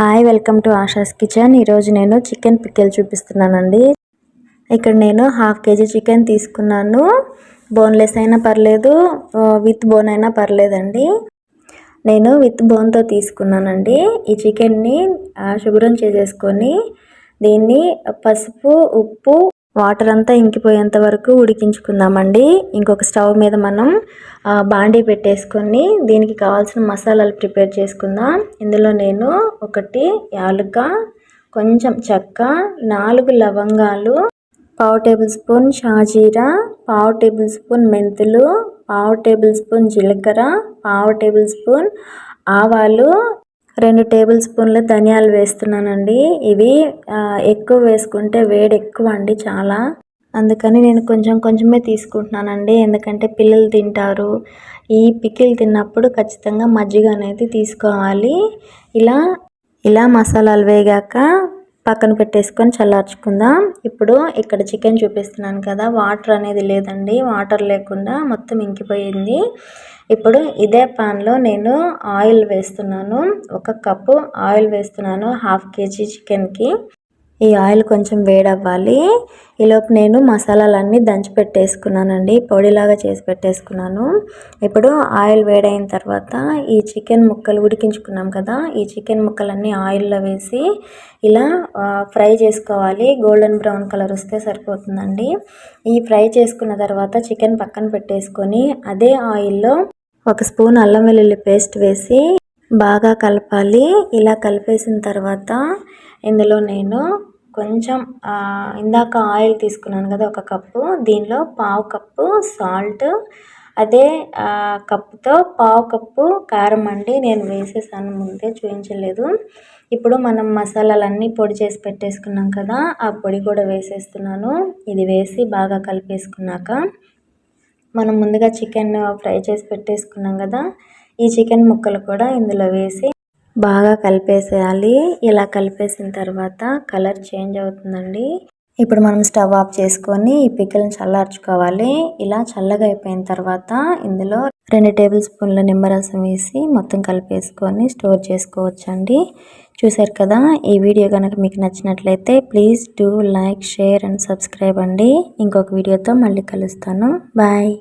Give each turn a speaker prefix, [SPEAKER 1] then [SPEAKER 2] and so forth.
[SPEAKER 1] Hi welcome to Asha's kitchen. ఈరోజు నేను chicken pickle చూపిస్తున్నానండి. ఇక్కడ నేను హాఫ్ కేజీ చికెన్ తీసుకున్నాను. బోన్లెస్ అయినా పర్లేదు విత్ బోన్ అయినా పర్లేదండి. నేను విత్ బోన్తో తీసుకున్నానండి. ఈ చికెన్ని శుభ్రం చేసేసుకొని దీన్ని పసుపు ఉప్పు వాటర్ అంతా ఇంకిపోయేంత వరకు ఉడికించుకుందామండి. ఇంకొక స్టవ్ మీద మనం బాండీ పెట్టేసుకొని దీనికి కావాల్సిన మసాలాలు ప్రిపేర్ చేసుకుందాం. ఇందులో నేను ఒకటి యాలుక కొంచెం చెక్క నాలుగు లవంగాలు పావు టేబుల్ స్పూన్ షాజీరా పావు టేబుల్ స్పూన్ మెంతులు పావు టేబుల్ స్పూన్ జీలకర్ర పావు టేబుల్ స్పూన్ ఆవాలు రెండు టేబుల్ స్పూన్ల ధనియాలు వేస్తున్నానండి. ఇవి ఎక్కువ వేసుకుంటే వేడి ఎక్కువ అండి చాలా. అందుకని నేను కొంచెం కొంచెమే తీసుకుంటున్నానండి. ఎందుకంటే పిల్లలు తింటారు. ఈ పికిల్ తిన్నప్పుడు ఖచ్చితంగా మజ్జిగ అనేది తీసుకోవాలి. ఇలా ఇలా మసాలాలు వేగాక పక్కన పెట్టేసుకొని చల్లార్చుకుందాం. ఇప్పుడు ఇక్కడ చికెన్ చూపిస్తున్నాను కదా వాటర్ అనేది లేదండి వాటర్ లేకుండా మొత్తం ఇంకిపోయింది. ఇప్పుడు ఇదే పాన్లో నేను ఆయిల్ వేస్తున్నాను. ఒక కప్పు ఆయిల్ వేస్తున్నాను హాఫ్ కేజీ చికెన్కి. ఈ ఆయిల్ కొంచెం వేడవ్వాలి. ఈలోపు నేను మసాలాలన్నీ దంచి పెట్టేసుకున్నానండి. పొడిలాగా చేసి పెట్టేసుకున్నాను. ఇప్పుడు ఆయిల్ వేడైన తర్వాత ఈ చికెన్ ముక్కలు ఉడికించుకున్నాం కదా ఈ చికెన్ ముక్కలన్నీ ఆయిల్లో వేసి ఇలా ఫ్రై చేసుకోవాలి. గోల్డెన్ బ్రౌన్ కలర్ వస్తే సరిపోతుందండి. ఈ ఫ్రై చేసుకున్న తర్వాత చికెన్ పక్కన పెట్టేసుకొని అదే ఆయిల్లో ఒక స్పూన్ అల్లం వెల్లుల్లి పేస్ట్ వేసి బాగా కలపాలి. ఇలా కలిపేసిన తర్వాత ఇందులో నేను కొంచెం ఇందాక ఆయిల్ తీసుకున్నాను కదా ఒక కప్పు. దీనిలో పావు కప్పు సాల్ట్ అదే కప్పుతో పావు కప్పు కారం అండి. నేను వేసేసాను ముందే చూపించలేదు. ఇప్పుడు మనం మసాలాలన్నీ పొడి చేసి పెట్టేసుకున్నాం కదా ఆ పొడి కూడా వేసేస్తున్నాను. ఇది వేసి బాగా కలిపేసుకున్నాక మనం ముందుగా చికెన్ ఫ్రై చేసి పెట్టేసుకున్నాం కదా ఈ చికెన్ ముక్కలు కూడా ఇందులో వేసి బాగా కలిపేసేయాలి. ఇలా కలిపేసిన తర్వాత కలర్ చేంజ్ అవుతుందండి. ఇప్పుడు మనం స్టవ్ ఆఫ్ చేసుకొని ఈ పిక్కలను చల్లార్చుకోవాలి. ఇలా చల్లగా అయిపోయిన తర్వాత ఇందులో రెండు టేబుల్ స్పూన్ల నిమ్మరసం వేసి మొత్తం కలిపేసుకొని స్టోర్ చేసుకోవచ్చండి. చూసారు కదా ఈ వీడియో కనుక మీకు నచ్చినట్లయితే please do like share and subscribe అండి. ఇంకొక వీడియోతో మళ్ళీ కలుస్తాను. బాయ్.